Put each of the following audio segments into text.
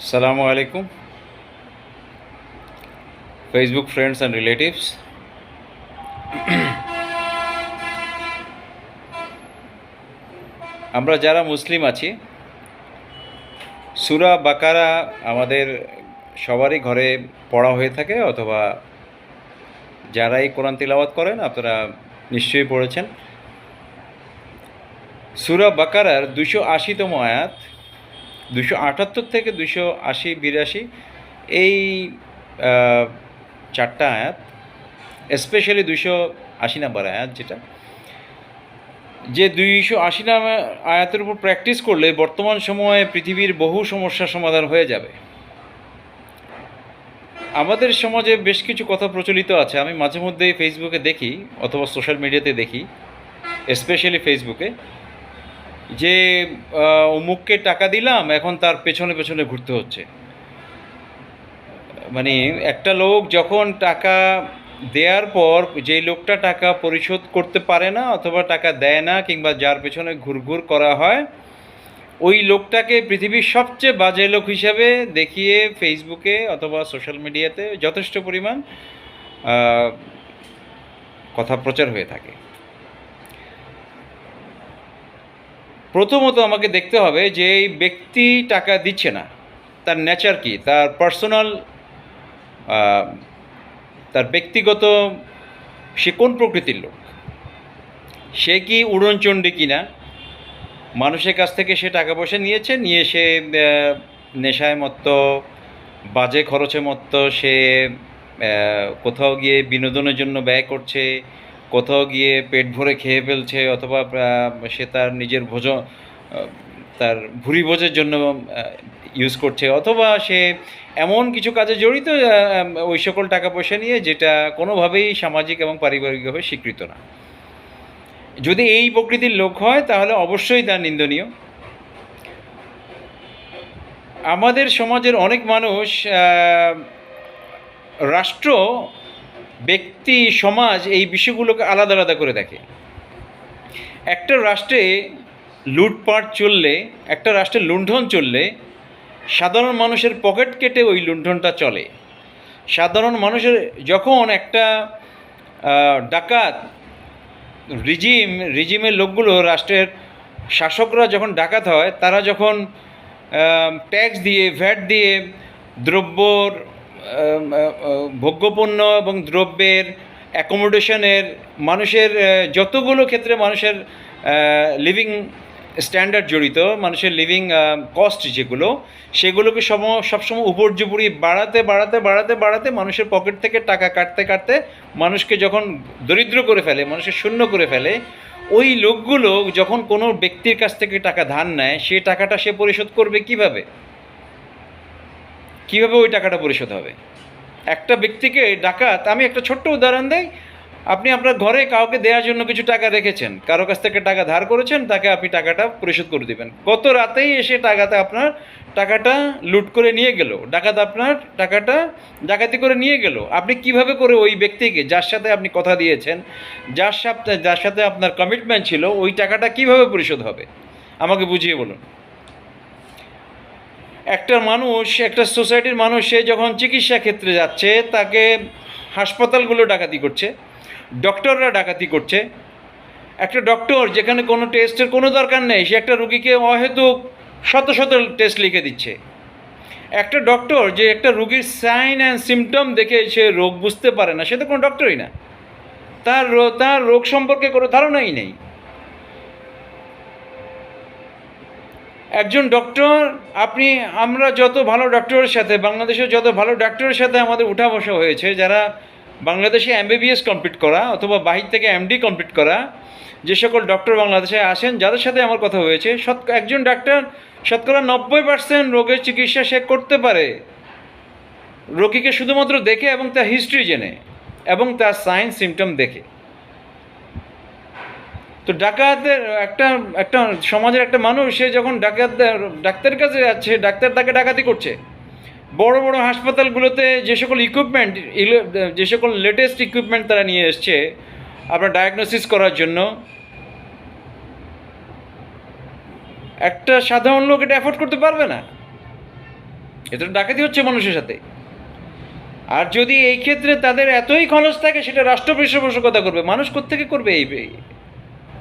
Assalamu alaikum. Facebook friends and relatives. আমরা যারা মুসলিম আছি, সুরা বাকারা আমাদের সবারই ঘরে পড়া হয়ে থাকে, অথবা যারাই কোরআন তিলাওয়াত করেন, আপনারা নিশ্চয়ই পড়েছেন সুরা বাকারার দুশো আশিতম আয়াত দুশো আটাত্তর থেকে দুশো আশি, বিরাশি, এই চারটা আয়াত স্পেশালি দুশো আশি নাম্বার আয়াত যেটা, যে দুইশো আশি নাম আয়াতের উপর প্র্যাকটিস করলে বর্তমান সময়ে পৃথিবীর বহু সমস্যার সমাধান হয়ে যাবে। আমাদের সমাজে বেশ কিছু কথা প্রচলিত আছে, আমি মাঝে মধ্যে ফেসবুকে দেখি অথবা সোশ্যাল মিডিয়াতে দেখি স্পেশালি ফেসবুকে যে অমুককে টাকা দিলাম, এখন তার পেছনে পেছনে ঘুরতে হচ্ছে। মানে একটা লোক যখন টাকা দেওয়ার পর যেই লোকটা টাকা পরিশোধ করতে পারে না অথবা টাকা দেয় না কিংবা যার পেছনে ঘুরঘুর করা হয়, ওই লোকটাকে পৃথিবীর সবচেয়ে বাজে লোক হিসাবে দেখিয়ে ফেসবুকে অথবা সোশ্যাল মিডিয়াতে যথেষ্ট পরিমাণ কথা প্রচার হয়ে থাকে। প্রথমত আমাকে দেখতে হবে যে এই ব্যক্তি টাকা দিচ্ছে না। তার নেচার কি? তার পার্সোনাল তার ব্যক্তিগত, সে কোন প্রকৃতির লোক? সে কি উড়নচণ্ডী কিনা? মানুষের কাছ থেকে সে টাকা পয়সা নিয়েছে, নিয়ে সে নেশায় মত্ত, বাজে খরচে মত্ত, সে কোথাও গিয়ে বিনোদনের জন্য ব্যয় করছে কোথাও গিয়ে পেট ভরে খেয়ে ফেলছে অথবা সে তার নিজের ভোজন তার ভুরি ভোজের জন্য ইউজ করছে অথবা সে এমন কিছু কাজে জড়িত ওই সকল টাকা পয়সা নিয়ে যেটা কোনোভাবেই সামাজিক এবং পারিবারিকভাবে স্বীকৃত না। যদি এই প্রকৃতির লোক হয়, তাহলে অবশ্যই তার নিন্দনীয়। আমাদের সমাজের অনেক মানুষ রাষ্ট্র ব্যক্তি, সমাজ এই বিষয়গুলোকে আলাদা আলাদা করে দেখে। একটা রাষ্ট্রে লুটপাট চললে, একটা রাষ্ট্রে লুণ্ঠন চললে, সাধারণ মানুষের পকেট কেটে ওই লুণ্ঠনটা চলে। সাধারণ মানুষের যখন একটা ডাকাত রিজিম, রিজিমের লোকগুলো রাষ্ট্রের শাসকরা যখন ডাকাত হয়, তারা যখন ট্যাক্স দিয়ে, ভ্যাট দিয়ে, দ্রব্যর ভোগ্যপণ্য এবং দ্রব্যের অ্যাকোমোডেশনের মানুষের যতগুলো ক্ষেত্রে মানুষের লিভিং স্ট্যান্ডার্ড জড়িত, মানুষের লিভিং কস্ট যেগুলো, সেগুলোকে সব সবসময় উপর্যুপুরি বাড়াতে বাড়াতে বাড়াতে বাড়াতে মানুষের পকেট থেকে টাকা কাটতে কাটতে মানুষকে যখন দরিদ্র করে ফেলে, মানুষকে শূন্য করে ফেলে, ওই লোকগুলো যখন কোনো ব্যক্তির কাছ থেকে টাকা ধার নেয়, সে টাকাটা সে পরিশোধ করবে কীভাবে? কীভাবে ওই টাকাটা পরিশোধ হবে? একটা ব্যক্তিকে ডাকাত, আমি একটা ছোট্ট উদাহরণ দেই। আপনি আপনার ঘরে কাউকে দেওয়ার জন্য কিছু টাকা রেখেছেন, কারও কাছ থেকে টাকা ধার করেছেন, তাকে আপনি টাকাটা পরিশোধ করে দেবেন। কত রাতেই এসে টাকাতে আপনার টাকাটা লুট করে নিয়ে গেল। ডাকাত আপনার টাকাটা ডাকাতি করে নিয়ে গেল। আপনি কীভাবে করে ওই ব্যক্তিকে, যার সাথে আপনি কথা দিয়েছেন, যার সাথে যার সাথে আপনার কমিটমেন্ট ছিল, ওই টাকাটা কীভাবে পরিশোধ হবে? আমাকে বুঝিয়ে বলুন। একটা মানুষ, একটা সোসাইটির মানুষ, সে যখন চিকিৎসা ক্ষেত্রে যাচ্ছে, তাকে হাসপাতালগুলো ডাকাতি করছে, ডক্টররা ডাকাতি করছে। একটা ডক্টর যেখানে কোনো টেস্টের কোনো দরকার নেই, সে একটা রুগীকে অহেতুক শত শত টেস্ট লিখে দিচ্ছে। একটা ডক্টর যে একটা রুগীর সাইন অ্যান্ড সিমটম দেখে সে রোগ বুঝতে পারে না, সে তো কোনো ডক্টরই না। তার তার রোগ সম্পর্কে কোনো ধারণাই নেই। একজন ডক্টর আপনি, আমরা যত ভালো ডক্টরের সাথে, বাংলাদেশের যত ভালো ডক্টরের সাথে আমাদের উঠা বসা হয়েছে, যারা বাংলাদেশে এমবিবিএস কমপ্লিট করা অথবা বাহির থেকে এমডি কমপ্লিট করা, যে সকল ডক্টর বাংলাদেশে আসেন, যাদের সাথে আমার কথা হয়েছে শত একজন ডাক্তার শতকরা নব্বই পার্সেন্ট রোগের চিকিৎসা সে করতে পারে। রোগীকে শুধুমাত্র দেখে এবং তার হিস্ট্রি জেনে এবং তার সাইন সিমটম দেখে। তো ডাকাতের একটা একটা সমাজের একটা মানুষ, সে যখন ডাকাত ডাক্তারের কাছে যাচ্ছে, ডাক্তার তাকে ডাকাতি করছে। বড় বড় হাসপাতালগুলোতে যে সকল ইকুইপমেন্ট যে সকল লেটেস্ট ইকুইপমেন্ট তারা নিয়ে এসছে, আপনার ডায়াগনোসিস করার জন্য, একটা সাধারণ লোক এটা অ্যাফোর্ড করতে পারবে না। এটা ডাকাতি হচ্ছে মানুষের সাথে। আর যদি এই ক্ষেত্রে তাদের এতই খরচ থাকে, সেটা রাষ্ট্র পৃষ্ঠপোষকতা করবে। মানুষ কোত্থেকে করবে এই?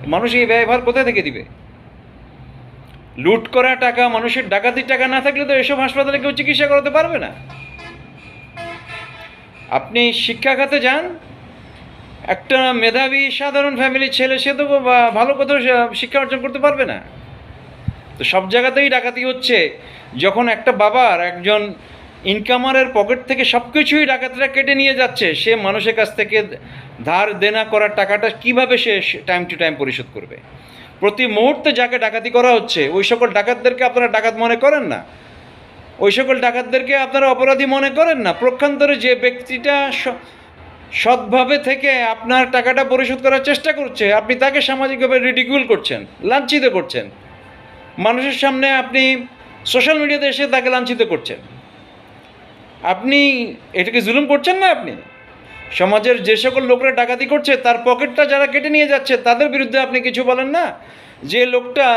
মানুষ এই ব্যয়ভার কোথা থেকে দিবে? লুট করা টাকা, মানুষের ডাকাতির টাকা না থাকলে তো এসব হাসপাতালে কেউ চিকিৎসা করাতে পারবে না। আপনি শিক্ষা খাতে যান। একটা মেধাবী, সাধারণ ফ্যামিলির ছেলে, সে তো ভালো কোথাও শিক্ষা অর্জন করতে পারবে না। তো সব জায়গাতেই ডাকাতি হচ্ছে। যখন একটা বাবার একজন ইনকামারের পকেট থেকে সব কিছুই ডাকাতিরা কেটে নিয়ে যাচ্ছে। সে মানুষের কাছ থেকে ধার দেনা করার টাকাটা কীভাবে সে টাইম টু টাইম পরিশোধ করবে? প্রতি মুহূর্তে যাকে ডাকাতি করা হচ্ছে, ওই সকল ডাকাতদেরকে আপনারা ডাকাত মনে করেন না? ওই সকল ডাকাতদেরকে আপনারা অপরাধী মনে করেন না? প্রক্ষান্তরে যে ব্যক্তিটা সৎভাবে থেকে আপনার টাকাটা পরিশোধ করার চেষ্টা করছে, আপনি তাকে সামাজিকভাবে রিডিকুল করছেন, লাঞ্ছিত করছেন। মানুষের সামনে আপনি সোশ্যাল মিডিয়াতে এসে তাকে লাঞ্ছিত করছেন। আপনি এটাকে জুলুম করছেন না আপনি? সমাজের যে সকল লোকরা ডাকাতি করছে, তার পকেটটা যারা কেটে নিয়ে যাচ্ছে, তাদের বিরুদ্ধে আপনি কিছু বলেন না? যে লোকটা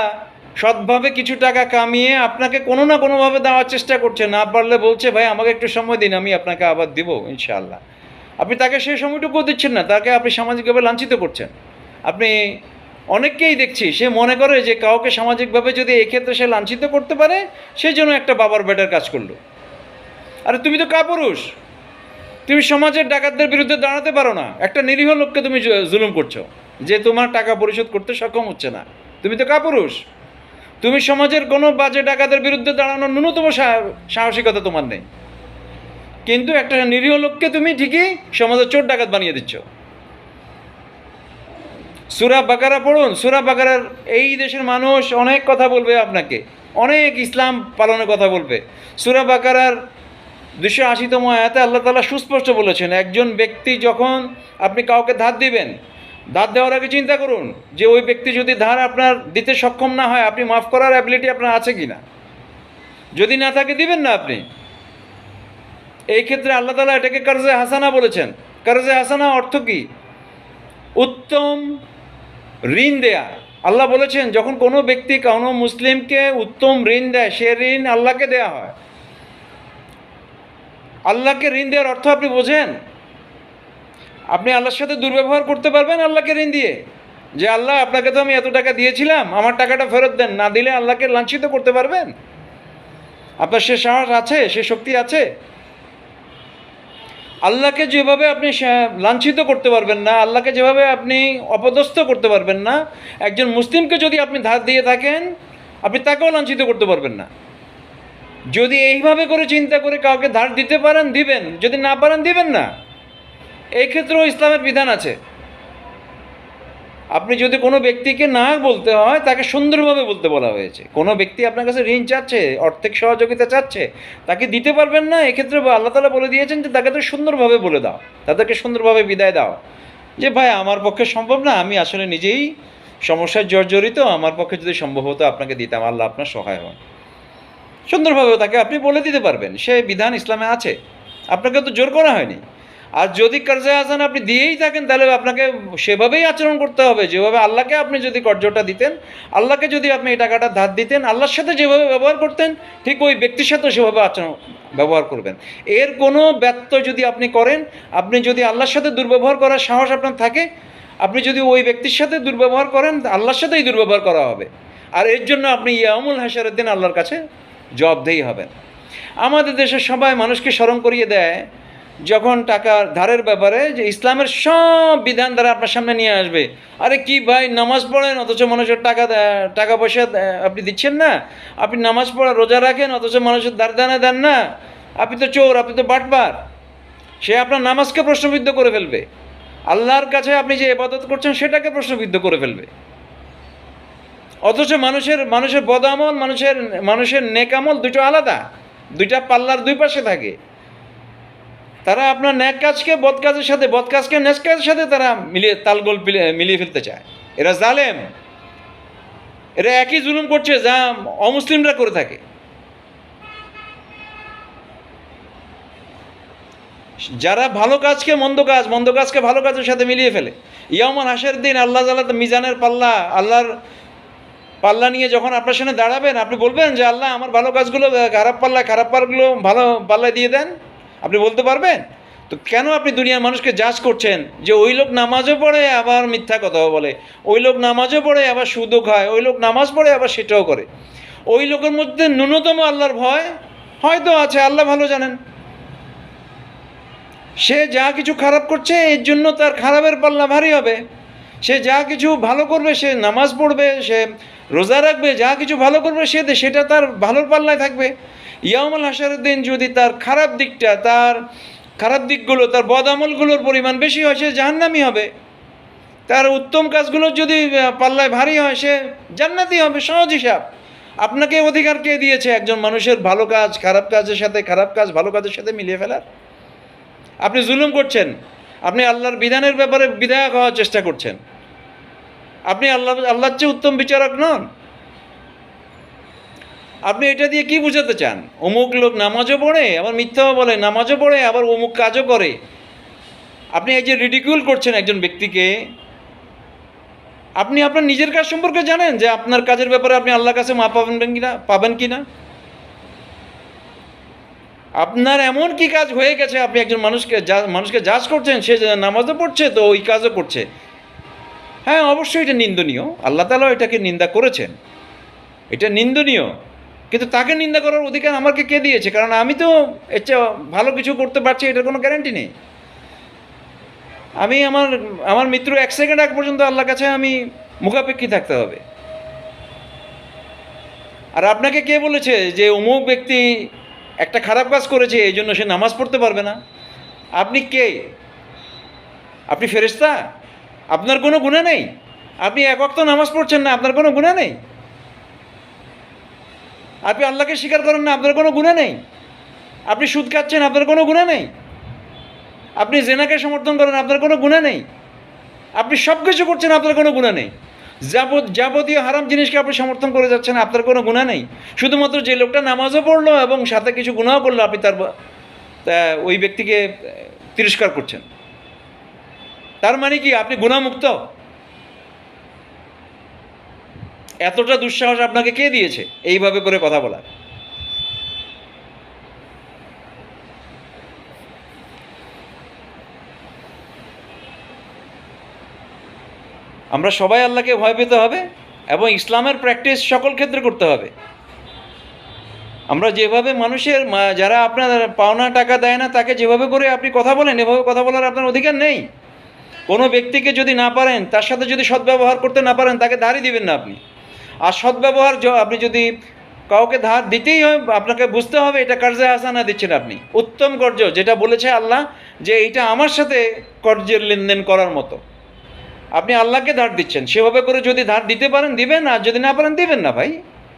সৎভাবে কিছু টাকা কামিয়ে আপনাকে কোনো না কোনোভাবে দেওয়ার চেষ্টা করছে, না পারলে বলছে, ভাই, আমাকে একটু সময় দিন, আমি আপনাকে আবার দিব, ইনশাআল্লাহ। আপনি তাকে সেই সময়টুকু দিচ্ছেন না, তাকে আপনি সামাজিকভাবে লাঞ্ছিত করছেন। আপনি অনেককেই দেখছি, সে মনে করে যে কাউকে সামাজিকভাবে যদি এক্ষেত্রে সে লাঞ্ছিত করতে পারে সেই জন্য একটা বাবার বেটার কাজ করল। আরে তুমি তো কাপুরুষ। তুমি সমাজের ডাকাতদের বিরুদ্ধে দাঁড়াতে পারো না। একটা নিরীহ লোককে তুমি জুলুম করছ। যে তোমার টাকা পরিশোধ করতে সক্ষম হচ্ছে না। তুমি তো কাপুরুষ। তুমি সমাজের কোনো বাজে ডাকাতের বিরুদ্ধে দাঁড়ানোর ন্যূনতম সাহসিকতা তোমার নেই। কিন্তু একটা নিরীহ লোককে তুমি ঠিকই সমাজের চোর ডাকাত বানিয়ে দিচ্ছ। সুরা বাকারা পড়ুন। সুরা বাকারার এই দেশের মানুষ অনেক কথা বলবে আপনাকে। অনেক ইসলাম পালনের কথা বলবে। সুরা বাকারার দুশো আশিতম আয়াতে আল্লাহ তালা সুস্পষ্ট বলেছেন, একজন ব্যক্তি যখন আপনি কাউকে ধার দিবেন, ধার দেওয়ার আগে চিন্তা করুন যে ওই ব্যক্তি যদি ধার আপনার দিতে সক্ষম না হয়, আপনি মাফ করার অ্যাবিলিটি আপনার আছে কি না যদি না থাকে দিবেন না আপনি। এই ক্ষেত্রে আল্লাহ তালা এটাকে কারজে হাসানা বলেছেন। কারজে হাসানা অর্থ কি? উত্তম ঋণ দেয়া। আল্লাহ বলেছেন, যখন কোনো ব্যক্তি কোনো মুসলিমকে উত্তম ঋণ দেয়, সে ঋণ আল্লাহকে দেয়া হয়। আল্লাহকে ঋণ দেওয়ার অর্থ আপনি বোঝেন? আপনি আল্লাহর সাথে দুর্ব্যবহার করতে পারবেন আল্লাহকে ঋণ দিয়ে। যে আল্লাহ, আপনাকে তো আমি এত টাকা দিয়েছিলাম, আমার টাকাটা ফেরত দেন, না দিলে আল্লাহকে লাঞ্ছিত করতে পারবেন? আপনার সে সাহস আছে, সে শক্তি আছে? আল্লাহকে যেভাবে আপনি লাঞ্ছিত করতে পারবেন না, আল্লাহকে যেভাবে আপনি অপদস্থ করতে পারবেন না, একজন মুসলিমকে যদি আপনি ধার দিয়ে থাকেন, আপনি তাকেও লাঞ্ছিত করতে পারবেন না। যদি এইভাবে করে চিন্তা করে কাউকে ধার দিতে পারেন, দিবেন। যদি না পারেন, দিবেন না। এই ক্ষেত্রেও ইসলামের বিধান আছে। আপনি যদি কোনো ব্যক্তিকে না বলতে হয়, তাকে সুন্দরভাবে বলতে বলা হয়েছে। কোনো ব্যক্তি আপনার কাছে ঋণ চাচ্ছে আর্থিক সহযোগিতা চাচ্ছে, তাকে দিতে পারবেন না, এক্ষেত্রে আল্লাহ তালা বলে দিয়েছেন যে তাকে তো সুন্দরভাবে বলে দাও, তাদেরকে সুন্দরভাবে বিদায় দাও। যে ভাই, আমার পক্ষে সম্ভব না, আমি আসলে নিজেই সমস্যায় জর্জরিত, আমার পক্ষে যদি সম্ভব হতো, আপনাকে দিতাম, আল্লাহ আপনার সহায় হন সুন্দরভাবে তাকে আপনি বলে দিতে পারবেন, সে বিধান ইসলামে আছে। আপনাকে তো জোর করা হয়নি। আর যদি কর্জা আসান আপনি দিয়েই থাকেন, তাহলে আপনাকে সেভাবেই আচরণ করতে হবে। যেভাবে আল্লাহকে আপনি যদি কর্জটা দিতেন, আল্লাহকে যদি আপনি এই টাকাটা ধার দিতেন, আল্লাহর সাথে যেভাবে ব্যবহার করতেন, ঠিক ওই ব্যক্তির সাথে সেভাবে আচরণ, ব্যবহার করবেন। এর কোনো ব্যত্যয় যদি আপনি করেন, আপনি যদি আল্লাহর সাথে দুর্ব্যবহার করার সাহস আপনার থাকে, আপনি যদি ওই ব্যক্তির সাথে দুর্ব্যবহার করেন, আল্লাহর সাথেই দুর্ব্যবহার করা হবে। আর এর জন্য আপনি ইয়ামুল হাসারের দিন আল্লাহর কাছে জবাবদেহি হবেন আমাদের দেশের সবাই মানুষকে স্মরণ করিয়ে দেয়, যখন টাকা ধারের ব্যাপারে যে ইসলামের সব বিধান দ্বারা আপনার সামনে নিয়ে আসবে। আরে কি ভাই, নামাজ পড়েন, অথচ মানুষের টাকা টাকা পয়সা আপনি দিচ্ছেন না? আপনি নামাজ পড়া, রোজা রাখেন, অথচ মানুষের ধার দানা দেন না? আপনি তো চোর, আপনি তো বাটবার সে আপনার নামাজকে প্রশ্নবিদ্ধ করে ফেলবে। আল্লাহর কাছে আপনি যে এবাদত করছেন, সেটাকে প্রশ্নবিদ্ধ করে ফেলবে। অথচ মানুষের মানুষের বদামল, মানুষের মানুষের নেকামল দুটো আলাদা। দুইটা পাল্লার দুই পাশে থাকে। তারা আপনার ন্যাক কাজকে, বদ কাজের সাথে, বদ কাজকে, ন্যাক কাজের সাথে তারা মিলিয়ে, তালগোল মিলিয়ে ফেলতে চায়। এরা জালেম। এরা একই জুলুম করছে যা অমুসলিমরা করে থাকে। যারা ভালো কাজকে, মন্দ কাজ, মন্দ কাজকে ভালো কাজের সাথে মিলিয়ে ফেলে। ইয়ামান হাসের দিন আল্লাহ মিজানের পাল্লা, আল্লাহর পাল্লা নিয়ে যখন আপনার সামনে দাঁড়াবেন, আপনি বলবেন যে, আল্লাহ, আমার ভালো কাজগুলো খারাপ পাল্লা, খারাপ পাল্লাগুলো ভালো পাল্লায় দিয়ে দেন। আপনি বলতে পারবেন? তো কেন আপনি দুনিয়ার মানুষকে জাজ করছেন? যে, ওই লোক নামাজও পড়ে, আবার মিথ্যা কথাও বলে। ওই লোক নামাজও পড়ে, আবার সুদও খায়। ওই লোক নামাজ পড়ে, আবার সেটাও করে। ওই লোকের মধ্যে ন্যূনতম আল্লাহর ভয় হয়তো আছে, আল্লাহ ভালো জানেন। সে যা কিছু খারাপ করছে, এর জন্য তার খারাপের পাল্লা ভারী হবে। সে যা কিছু ভালো করবে, সে নামাজ পড়বে, সে রোজা রাখবে, যা কিছু ভালো করবে, সে সেটা তার ভালোর পাল্লায় থাকবে। ইয়ামুল হাসারের দিন যদি তার খারাপ দিকটা, তার খারাপ দিকগুলো, তার বদ আমলগুলোর পরিমাণ বেশি হয়, সে জাহান্নামি হবে। তার উত্তম কাজগুলো যদি পাল্লায় ভারী হয়, সে জান্নাতি হবে, সহজ হিসাব। আপনাকে অধিকার কে দিয়েছে একজন মানুষের ভালো কাজ, খারাপ কাজের সাথে, খারাপ কাজ, ভালো কাজের সাথে মিলিয়ে ফেলার? আপনি জুলুম করছেন, আপনি আল্লাহর বিধানের ব্যাপারে বিধায়ক হওয়ার চেষ্টা করছেন। আপনি আল্লাহ, আল্লাহর চেয়ে উত্তম বিচারক নন। আপনি এটা দিয়ে কি বুঝাতে চান? অমুক লোক নামাজও পড়ে, আবার মিথ্যাও বলে, নামাজও পড়ে, আবার অমুক কাজও করে। আপনি এই যে রিডিকিউল করছেন একজন ব্যক্তিকে, আপনি আপনার নিজের কাজ সম্পর্কে জানেন যে আপনার কাজের ব্যাপারে আপনি আল্লাহর কাছে মা পাবেন কিনা পাবেন কিনা? আপনার এমন কি কাজ হয়ে গেছে, আপনি একজন মানুষকে মানুষকে জাজ করছেন, সে নামাজও পড়ছে, তো ওই কাজও করছে। হ্যাঁ অবশ্যই এটা নিন্দনীয়। আল্লাহ তালাও এটাকে নিন্দা করেছেন। এটা নিন্দনীয়। কিন্তু তাকে নিন্দা করার অধিকার আমাকে কে দিয়েছে? কারণ আমি তো এর চেয়ে ভালো কিছু করতে পারছি, এটার কোনো গ্যারান্টি নেই। আমি আমার আমার মৃত্যু এক সেকেন্ড আগ পর্যন্ত আল্লাহর কাছে আমি মুখাপেক্ষী থাকতে হবে। আর আপনাকে কে বলেছে যে অমুক ব্যক্তি একটা খারাপ কাজ করেছে, এই জন্য সে নামাজ পড়তে পারবে না? আপনি কে? আপনি ফেরেশতা? আপনার কোনো গুণা নেই? আপনি এক অক্ত নামাজ পড়ছেন না, আপনার কোনো গুণা নেই? আপনি আল্লাহকে স্বীকার করেন না, আপনার কোনো গুণা নেই? আপনি সুদ খাচ্ছেন, আপনার কোনো গুণা নেই? আপনি জেনাকে সমর্থন করেন, আপনার কোনো গুণা নেই? আপনি সব কিছু করছেন, আপনার কোনো গুণা নেই? যাবত যাবতীয় হারাম জিনিসকে আপনি সমর্থন করে যাচ্ছেন, আপনার কোনো গুণা নেই? শুধুমাত্র যে লোকটা নামাজও পড়ল এবং সাথে কিছু গুণাও করল, আপনি তার ওই ব্যক্তিকে তিরস্কার করছেন। তার মানে কি? আপনি গুণামুক্ত? এতটা দুঃসাহস আপনাকে কে দিয়েছে? এইভাবে করে কথা বলা। আমরা সবাই আল্লাহকে ভয় পেতে হবে এবং ইসলামের প্র্যাকটিস সকল ক্ষেত্রে করতে হবে। আমরা যেভাবে মানুষের যারা আপনার পাওনা টাকা দেয় না, তাকে যেভাবে করে আপনি কথা বলেন, এভাবে কথা বলার আপনার অধিকার নেই। কোনো ব্যক্তিকে যদি না পারেন, তার সাথে যদি সদ্ব্যবহার করতে না পারেন, তাকে ধারই দিবেন না আপনি। আর সদ্ব্যবহার আপনি যদি কাউকে ধার দিতেই হয়, আপনাকে বুঝতে হবে এটা কার্যে আসানা দিচ্ছেন আপনি। উত্তম কর্য যেটা বলেছে আল্লাহ যে এটা আমার সাথে কর্যের লেনদেন করার মতো। আপনি আল্লাহকে ধার দিচ্ছেন, সেভাবে করে যদি ধার দিতে পারেন, দিবেন, আর যদি না পারেন, দিবেন না ভাই।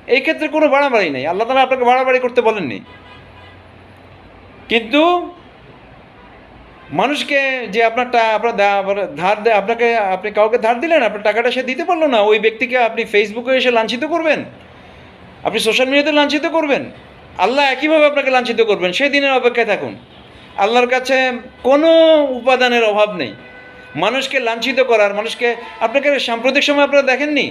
এই ক্ষেত্রে কোনো বাড়াবাড়ি নেই। আল্লাহ তালা আপনাকে বাড়াবাড়ি করতে বলেননি। কিন্তু মানুষকে যে আপনার আপনার ধার দেয় আপনাকে, আপনি কাউকে ধার দিলেন, আপনার টাকাটা সে দিতে পারল না, ওই ব্যক্তিকে আপনি ফেসবুকে এসে লাঞ্ছিত করবেন, আপনি সোশ্যাল মিডিয়াতে লাঞ্ছিত করবেন, আল্লাহ একইভাবে আপনাকে লাঞ্ছিত করবেন, সেই দিনের অপেক্ষায় থাকুন। আল্লাহর কাছে কোনো উপাদানের অভাব নেই। মানুষকে লাঞ্ছিত করার, মানুষকে, আপনাকে সাম্প্রতিক সময় আপনারা দেখেননি?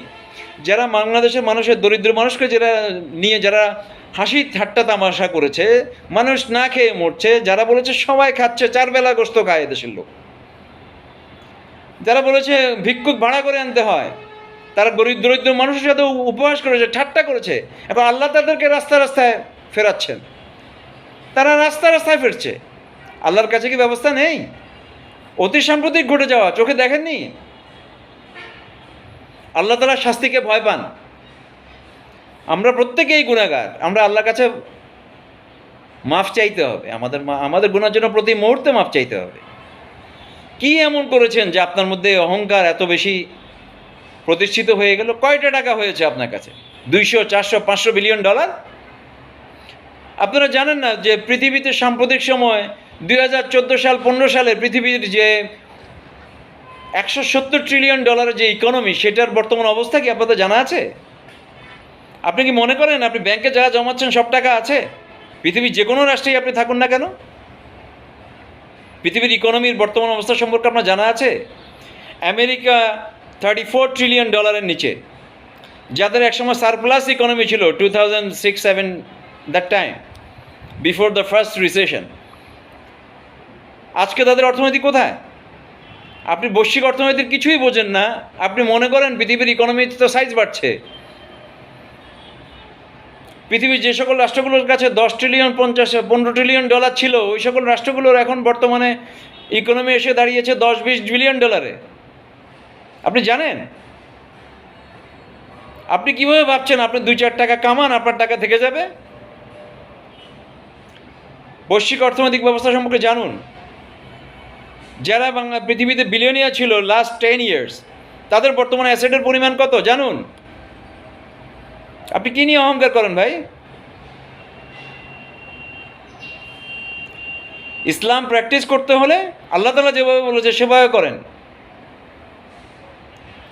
যারা বাংলাদেশের মানুষের দরিদ্র মানুষকে যারা নিয়ে, যারা হাসি ঠাট্টা তামাশা করেছে, মানুষ না খেয়ে মরছে, যারা বলেছে সবাই খাচ্ছে, চার বেলা গোস্ত খায় দেশের লোক। যারা বলেছে ভিক্ষুক ভাড়া করে আনতে হয়, তারা গরিব দরিদ্র মানুষের সাথে উ- উপহাস করেছে, ঠাট্টা করেছে, এখন আল্লাহ তাদেরকে রাস্তা রাস্তায় ফেরাচ্ছেন। তারা রাস্তা রাস্তায় ফিরছে। আল্লাহর কাছে কি ব্যবস্থা নেই? অতি সাম্প্রতিক ঘটে যাওয়া, চোখে দেখেননি? আল্লাহ তালা শাস্তিকে ভয় পান। আমরা প্রত্যেকেই গুণাগার আমরা আল্লাহর কাছে মাফ চাইতে হবে। আমাদের আমাদের গুণার জন্য প্রতি মুহূর্তে মাফ চাইতে হবে। কি এমন করেছেন যে আপনার মধ্যে অহংকার এত বেশি প্রতিষ্ঠিত হয়ে গেল? কয়টা টাকা হয়েছে আপনার কাছে? দুইশো, চারশো, পাঁচশো বিলিয়ন ডলার? আপনারা জানেন না যে পৃথিবীতে সাম্প্রতিক সময় দুই হাজার চোদ্দ সাল, পনেরো সালে পৃথিবীর যে একশো সত্তর ট্রিলিয়ন ডলারের যে ইকোনমি সেটার বর্তমান অবস্থা কি আপনাদের জানা আছে? আপনি কি মনে করেন আপনি ব্যাংকে যা জমাচ্ছেন সব টাকা আছে? পৃথিবীর যে কোনো রাষ্ট্রেই আপনি থাকুন না কেন? পৃথিবীর ইকোনমির বর্তমান অবস্থা সম্পর্কে আপনার জানা আছে? আমেরিকা থার্টি ফোর ট্রিলিয়ন ডলারের নিচে। যাদের একসময় সারপ্লাস ইকোনমি ছিল two thousand six seven that time before the first recession আজকে তাদের অর্থনীতি কোথায়? আপনি বৈশ্বিক অর্থনীতির কিছুই বোঝেন না। আপনি মনে করেন পৃথিবীর ইকোনমিতে তো সাইজ বাড়ছে। পৃথিবীর যে সকল রাষ্ট্রগুলোর কাছে দশ ট্রিলিয়ন পঞ্চাশ, পনেরো ট্রিলিয়ন ডলার ছিল, ওই সকল রাষ্ট্রগুলোর এখন বর্তমানে ইকোনমি এসে দাঁড়িয়েছে দশ, বিশ বিলিয়ন ডলারে আপনি জানেন? আপনি কীভাবে ভাবছেন আপনি দুই, চার টাকা কামান, আপনার টাকা থেকে যাবে? বৈশ্বিক অর্থনৈতিক ব্যবস্থা সম্পর্কে জানুন। যারা বাংলা পৃথিবীতে বিলিয়নিয়া ছিল লাস্ট টেন ইয়ার্স তাদের বর্তমানে অ্যাসেটের পরিমাণ কত? জানুন। আপনি কি নিয়ে অহংকার করেন ভাই? ইসলাম প্র্যাকটিস করতে হলে আল্লাহ তালা যেভাবে বলেছে সেভাবে করেন।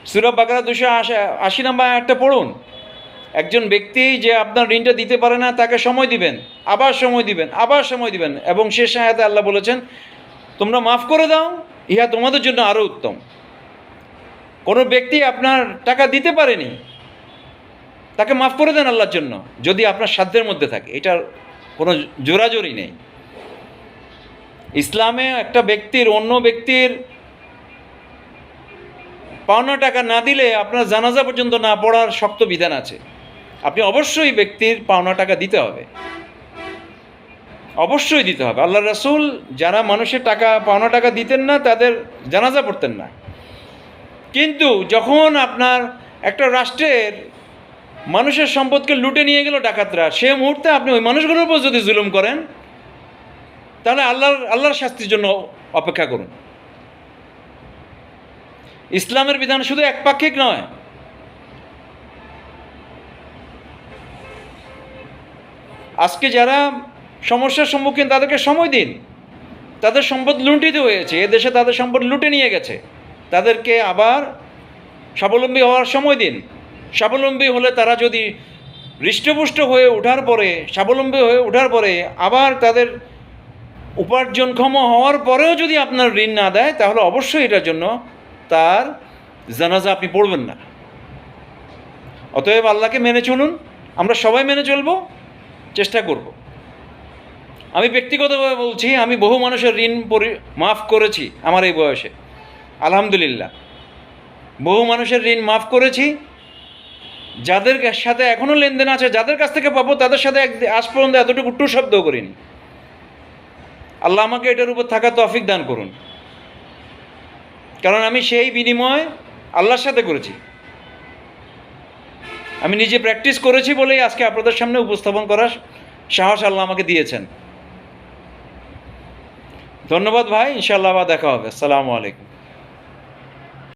সুরব বাকারা দুশো আশি নাম্বার একটা পড়ুন। একজন ব্যক্তি যে আপনার ঋণটা দিতে পারে না, তাকে সময় দিবেন, আবার সময় দিবেন, আবার সময় দিবেন, এবং শেষ আয়াতে আল্লাহ বলেছেন তোমরা মাফ করে দাও, ইহা তোমাদের জন্য আরও উত্তম। কোনো ব্যক্তি আপনার টাকা দিতে পারেনি, তাকে মাফ করে দেন আল্লাহর জন্য, যদি আপনার সাধ্যের মধ্যে থাকে। এটার কোনো জোরাজোরি নেই। ইসলামে একটা ব্যক্তির, অন্য ব্যক্তির পাওনা টাকা না দিলে আপনার জানাজা পর্যন্ত না পড়ার শক্ত বিধান আছে। আপনি অবশ্যই ব্যক্তির পাওনা টাকা দিতে হবে। অবশ্যই দিতে হবে। আল্লাহ রাসুল যারা মানুষের টাকা, পাওনা টাকা দিতেন না, তাদের জানাজা পড়তেন না। কিন্তু যখন আপনার একটা রাষ্ট্রের মানুষের সম্পদকে লুটে নিয়ে গেল ডাকাতরা, সে মুহূর্তে আপনি ওই মানুষগুলোর উপর যদি জুলুম করেন, তাহলে আল্লাহর আল্লাহর শাস্তির জন্য অপেক্ষা করুন। ইসলামের বিধান শুধু একপাক্ষিক নয়। আজকে যারা সমস্যার সম্মুখীন তাদেরকে সময় দিন। তাদের সম্পদ লুণ্ঠিত হয়েছে এ দেশে তাদের সম্পদ লুটে নিয়ে গেছে। তাদেরকে আবার স্বাবলম্বী হওয়ার সময় দিন। স্বাবলম্বী হলে তারা যদি হৃষ্টপুষ্ট হয়ে ওঠার পরে, স্বাবলম্বী হয়ে ওঠার পরে আবার তাদের উপার্জনক্ষম হওয়ার পরেও যদি আপনার ঋণ না দেয়, তাহলে অবশ্যই এটার জন্য তার জানাজা আপনি পড়বেন না। অতএব আল্লাহকে মেনে চলুন। আমরা সবাই মেনে চলব, চেষ্টা করব। আমি ব্যক্তিগতভাবে বলছি, আমি বহু মানুষের ঋণ পরি, মাফ করেছি আমার এই বয়সে। আলহামদুলিল্লাহ। বহু মানুষের ঋণ মাফ করেছি। যাদের সাথে এখনও লেনদেন আছে, যাদের কাছ থেকে পাবো, তাদের সাথে আজ পর্যন্ত এতটুকু টু শব্দ করিনি। আল্লাহ আমাকে এটার উপর থাকা তফিক দান করুন। কারণ আমি সেই বিনিময় আল্লাহর সাথে করেছি। আমি নিজে প্র্যাকটিস করেছি বলেই আজকে আপনাদের সামনে উপস্থাপন করার সাহস আল্লাহ আমাকে দিয়েছেন। ধন্যবাদ ভাই ইনশাআল্লাহ আবার দেখা হবে। আসসালামু আলাইকুম।